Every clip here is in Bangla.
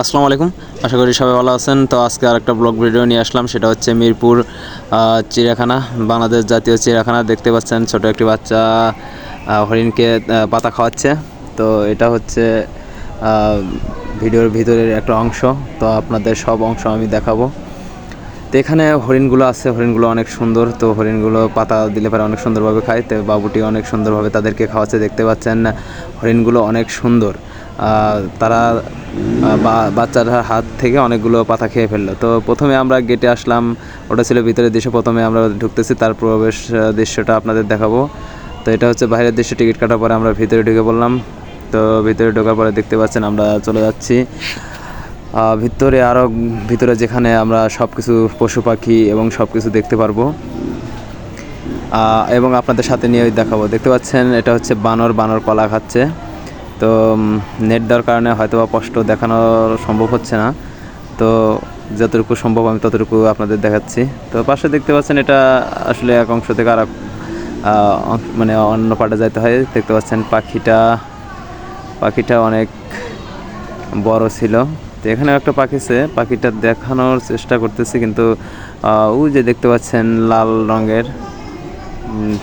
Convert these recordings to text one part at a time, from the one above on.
আসসালামু আলাইকুম। আশা করি সবাই ভালো আছেন। তো আজকে আরেকটা ব্লগ ভিডিও নিয়ে আসলাম। সেটা হচ্ছে মিরপুর চিড়িয়াখানা, বাংলাদেশ জাতীয় চিড়িয়াখানা। দেখতে পাচ্ছেন ছোট একটি বাচ্চা হরিণকে পাতা খাওয়াচ্ছে। তো এটা হচ্ছে ভিডিওর ভিতরের একটা অংশ। তো আপনাদের সব অংশ আমি দেখাবো। তো এখানে হরিণগুলো আছে। হরিণগুলো অনেক সুন্দর। তো হরিণগুলো পাতা দিলে পরে অনেক সুন্দরভাবে খায়। তো বাবুটি অনেক সুন্দরভাবে তাদেরকে খাওয়াচ্ছে। দেখতে পাচ্ছেন, হরিণগুলো অনেক সুন্দর। তারা আহ, বা- বাচ্চাটার হাত থেকে অনেকগুলো পাতা খেয়ে ফেলল। তো প্রথমে আমরা গেটে আসলাম ওটা ছিল ভিতরের দৃশ্য। প্রথমে আমরা ঢুকতেছি তার প্রবেশ দৃশ্যটা আপনাদের দেখাবো। তো এটা হচ্ছে বাইরের দৃশ্য টিকিট কাটার পরে আমরা ভিতরে ঢুকে পড়লাম। তো ভিতরে ঢোকার পরে দেখতে পাচ্ছেন আমরা চলে যাচ্ছি। ভিতরে আরও ভিতরে যেখানে আমরা সব কিছু পশু পাখি এবং সব কিছু দেখতে পারব। এবং আপনাদের সাথে নিয়ে দেখাবো। দেখতে পাচ্ছেন এটা হচ্ছে বানর বানর কলা খাচ্ছে। তো নেট দেওয়ার কারণে হয়তো বা স্পষ্ট দেখানো সম্ভব হচ্ছে না। তো, যতটুকু সম্ভব আমি ততটুকু আপনাদের দেখাচ্ছি। তো, পাশে দেখতে পাচ্ছেন এটা আসলে এক অংশ থেকে আর মানে অন্য পাটে যাইতে হয়। দেখতে পাচ্ছেন পাখিটা পাখিটা অনেক বড় ছিল। তো এখানে একটা পাখি আছে। পাখিটা দেখানোর চেষ্টা করতেছি কিন্তু ওই যে দেখতে পাচ্ছেন লাল রঙের।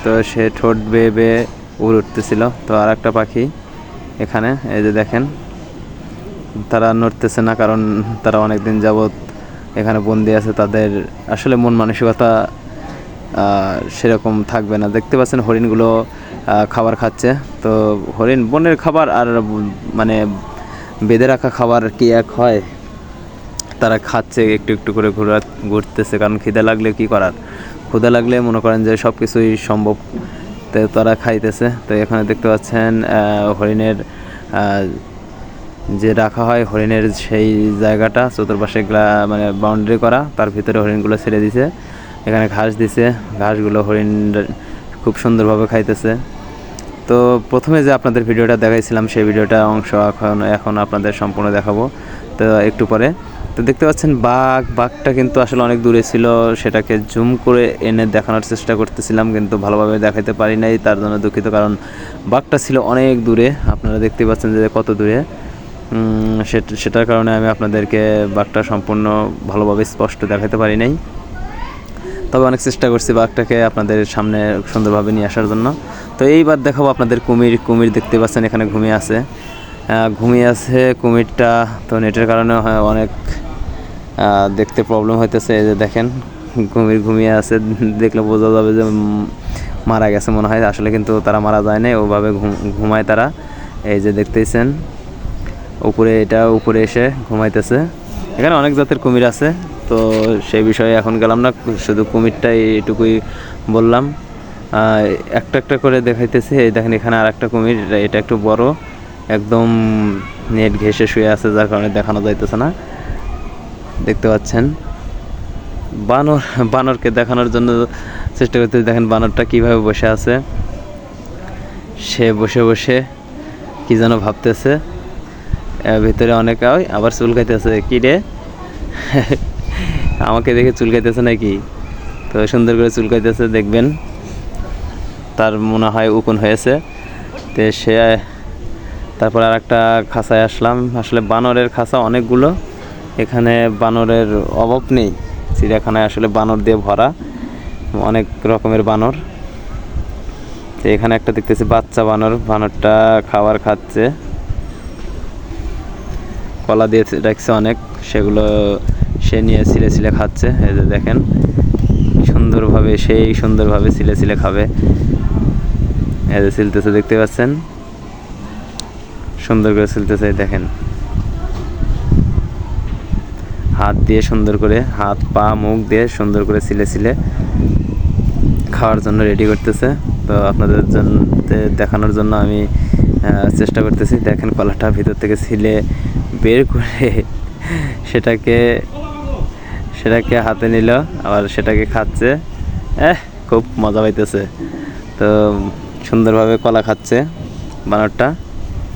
তো সে ঠোঁট বেয়ে বেয়ে উড়ে উঠতেছিল। তো আর একটা পাখি। এখানে, এই যে দেখেন, তারা নড়তেছে না, কারণ তারা অনেক দিন যাবৎ এখানে বন্দি আছে, তাদের আসলে মন মানসিকতা সেরকম থাকবে না। দেখতে পাচ্ছেন হরিণগুলো খাবার খাচ্ছে। তো হরিণ, বনের খাবার আর মানে বেঁধে রাখা খাবার কি এক হয়? তারা খাচ্ছে, একটু একটু করে ঘোরা, ঘুরতেছে, কারণ খিদে লাগলে কি করার? ক্ষুদা লাগলে মনে করেন যে সব কিছুই সম্ভব। তো তারা খাইতেছে। তো এখানে দেখতে পাচ্ছেন হরিণের যে রাখা হয় হরিণের সেই জায়গাটা, চতুর্পাশে মানে বাউন্ডারি করা, তার ভিতরে হরিণগুলো ছেড়ে দিছে। এখানে ঘাস দিছে, ঘাসগুলো হরিণ খুব সুন্দরভাবে খাইতেছে। তো প্রথমে যে আপনাদের ভিডিওটা দেখাইছিলাম, সেই ভিডিওটা অংশ এখন এখন আপনাদের সম্পূর্ণ দেখাবো। তো একটু পরে। তো দেখতে পাচ্ছেন বাঘ, বাঘটা কিন্তু আসলে অনেক দূরে ছিল, সেটাকে জুম করে এনে দেখানোর চেষ্টা করতেছিলাম, কিন্তু ভালোভাবে দেখাতে পারি নাই, তার জন্য দুঃখিত, কারণ বাঘটা ছিল অনেক দূরে, আপনারা দেখতে পাচ্ছেন যে কত দূরে। সেটার কারণে আমি আপনাদেরকে বাঘটা সম্পূর্ণ ভালোভাবে স্পষ্ট দেখাতে পারি নাই। তবে অনেক চেষ্টা করছি বাঘটাকে আপনাদের সামনে সুন্দরভাবে নিয়ে আসার জন্য। তো এইবার দেখাবো আপনাদের কুমির কুমির দেখতে পাচ্ছেন এখানে ঘুমিয়ে আছে। ঘুমিয়ে আছে কুমিরটা, তো নেটের কারণে অনেক দেখতে প্রবলেম হইতেছে, এই যে দেখেন কুমির ঘুমিয়ে আছে, দেখলে বোঝা যাবে যে মারা গেছে মনে হয়। আসলে কিন্তু তারা মারা যায় না ওভাবে ঘুমায় তারা। এই যে দেখতেছেন, উপরে এটা, উপরে এসে ঘুমাইতেছে। এখানে অনেক জাতের কুমির আছে, তো সেই বিষয়ে এখন গেলাম না, শুধু কুমিরটাই এটুকুই বললাম। একটা একটা করে দেখাইতেছে, এই দেখেন এখানে আর একটা কুমির, এটা একটু বড়, একদম নেট ঘেসে শুয়ে আছে, যার কারণে দেখানো যাইতেছে না। দেখতে পাচ্ছেন। বানর, বানরকে দেখানোর জন্য চেষ্টা করতে দেখেন বানরটা কীভাবে বসে আছে। সে বসে বসে কি যেন ভাবতেছে। ভিতরে অনেক, ওই আবার চুলকাইতেছে কি রে? আমাকে দেখে চুলকাইতেছে নাকি? তো সুন্দর করে চুলকাইতেছে দেখবেন। তার মনে হয় উকুন হয়েছে। তো সে, তারপর আর একটা খাঁচায় আসলাম। আসলে বানরের খাঁচা অনেকগুলো। এখানে বানরের অভাব নেই। চিড়িয়াখানায় আসলে বানর দিয়ে ভরা, অনেক রকমের বানর। তো এখানে একটা দেখতেছি বাচ্চা বানর, বানরটা খাবার খাচ্ছে। কলা দিয়ে রাখছে অনেক, সেগুলো সে নিয়ে ছিলে ছিলে খাচ্ছে, এই যে দেখেন। সুন্দরভাবে, সেই সুন্দরভাবে ছিলে ছিলে খাবে। এই যে সিলতেছে, দেখতে পাচ্ছেন? সুন্দর করে সিলতেছে দেখেন। হাত দিয়ে সুন্দর করে, হাত, পা, মুখ দিয়ে সুন্দর করে ছিলে ছিলে খাওয়ার জন্য রেডি করতেছে। তো আপনাদের জন্য দেখানোর জন্য আমি চেষ্টা করতেছি। দেখেন কলাটা ভিতর থেকে ছিলে বের করে সেটাকে সেটাকে হাতে নিল, আবার সেটাকে খাচ্ছে। এহ, খুব মজা পাইতেছে। তো সুন্দরভাবে কলা খাচ্ছে বানরটা।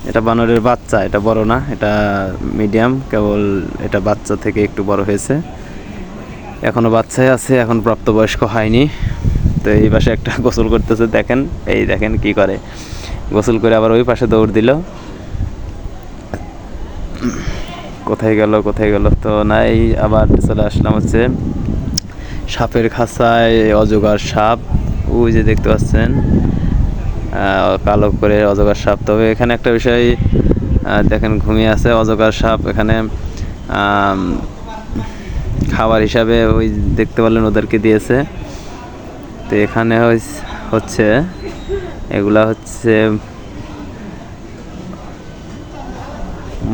এটা বানরের বাচ্চা, এটা বড় না, এটা মিডিয়াম কেবল এটা বাচ্চা থেকে একটু বড় হয়েছে। এখনও বাচ্চাই আছে, এখন প্রাপ্তবয়স্ক হয়নি। তো এই পাশে একটা গোসল করতেছে, দেখেন, এই দেখেন কি করে। গোসল করে আবার ওই পাশে দৌড় দিল। কোথায় গেল কোথায় গেল তো নাই, আবার চলে আসলাম হচ্ছে সাপের খাঁচায়, অজগর সাপ। ওই যে দেখতে পাচ্ছেন। কালো করে অজগর সাপ। তবে এখানে একটা বিষয় দেখেন ঘুমিয়ে আছে অজগর সাপ। এখানে খাবার হিসাবে ওই দেখতে পারলেন ওদেরকে দিয়েছে। তো এখানে হচ্ছে, এগুলা হচ্ছে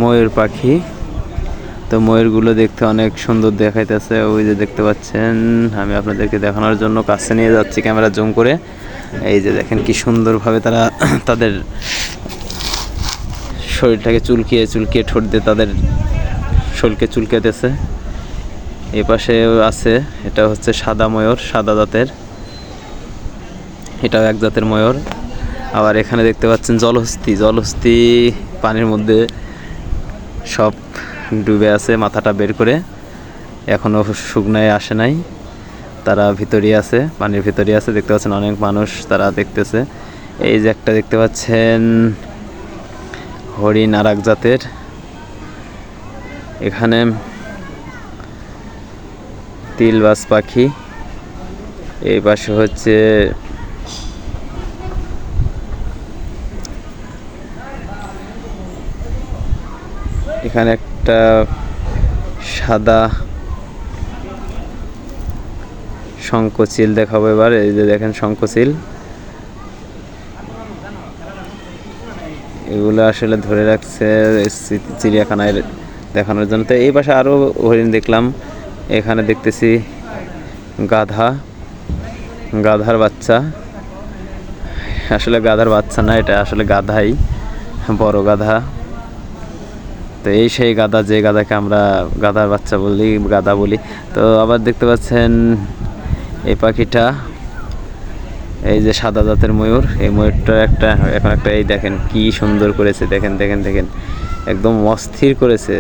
ময়ূর পাখি। তো ময়ূরগুলো দেখতে অনেক সুন্দর দেখাইতেছে। ওই যে দেখতে পাচ্ছেন, আমি আপনাদেরকে দেখানোর জন্য কাছে নিয়ে যাচ্ছি ক্যামেরা জুম করে। এই যে দেখেন কি সুন্দরভাবে তারা তাদের শরীরটাকে চুলকিয়ে চুলকিয়ে ঠোঁট দিয়ে তাদের শরীরকে চুলকেতেছে এ পাশে আছে, এটা হচ্ছে সাদা ময়ূর, সাদা জাতের। এটাও এক জাতের ময়ূর। আবার এখানে দেখতে পাচ্ছেন জলহস্তি জলহস্তি পানির মধ্যে সব ডুবে আছে, মাথাটা বের করে। এখনও শুকনায় আসে নাই। তারা ভিতরে আছে, পানির ভিতরে আছে। দেখতে পাচ্ছেন অনেক মানুষ তারা দেখতেছে। এই যে একটা দেখতে পাচ্ছেন হরিণ আর এক জাতের এখানে তিলবাজ পাখি। এই পাশে হচ্ছে এখানে একটা সাদা শঙ্কচিল দেখাবো এবার, এই যে দেখেন শঙ্কচিল এগুলো আসলে ধরে রাখছে চিড়িয়াখানায় দেখানোর জন্য। তো এই পাশে আরও হরিণ দেখলাম। এখানে দেখতেছি গাধা, গাধার বাচ্চা। আসলে গাধার বাচ্চা না, এটা আসলে গাধাই, বড় গাধা। তো এই সেই গাদা যে গাদাকে আমরা গাদার বাচ্চা বলি গাদা বলি। তো আবার দেখতে পাচ্ছেন এই পাখিটা, এই যে সাদা জাতের ময়ূর। এই ময়ূরটা একটা, এখন একটা এই দেখেন কি সুন্দর করেছে, দেখেন দেখেন দেখেন। একদম অস্থির করেছে,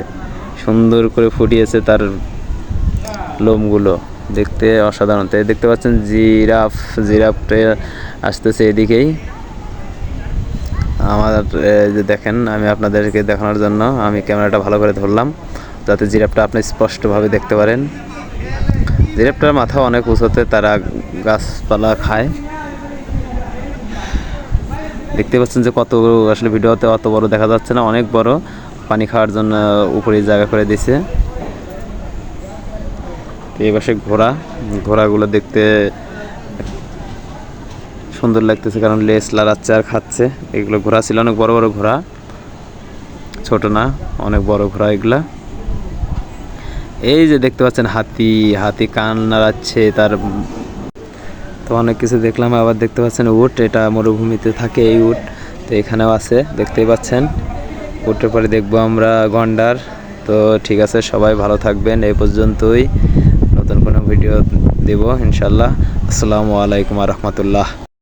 সুন্দর করে ফুটিয়েছে তার লোমগুলো। দেখতে অসাধারণ। তো এই দেখতে পাচ্ছেন জিরাফ, জিরাফটা আসতেছে এদিকেই। আমার যে দেখেন, আমি আপনাদেরকে দেখানোর জন্য আমি ক্যামেরাটা ভালো করে ধরলাম, যাতে জিরাফটা আপনি স্পষ্টভাবে দেখতে পারেন। জিরাফটার মাথা অনেক উঁচুতে তারা গাছপালা খায়। দেখতে পাচ্ছেন যে কত, আসলে ভিডিওতে অত বড় দেখা যাচ্ছে না, অনেক বড়। পানি খাওয়ার জন্য উপরে জায়গা করে দিছে। এই পাশে ঘোড়া, ঘোড়াগুলো দেখতে সুন্দর লাগতেছে কারণ লেস লাড়াচ্ছে আর খাচ্ছে। এগুলো ঘোড়া ছিল অনেক বড় বড় ঘোড়া। ছোট না, অনেক বড় ঘোড়া এগুলা। এই যে দেখতে পাচ্ছেন হাতি হাতি কান নাড়াচ্ছে তার তো অনেক কিছু দেখলাম, আবার দেখতে পাচ্ছেন উট, এটা মরুভূমিতে থাকে এই উট, তো এখানেও আছে, দেখতেই পাচ্ছেন। উটের পরে দেখব আমরা গন্ডার, তো ঠিক আছে, সবাই ভালো থাকবেন, এই পর্যন্তই। নতুন কোনো ভিডিও দেব ইনশাল্লাহ আসসালামু আলাইকুম রহমতুল্লাহ।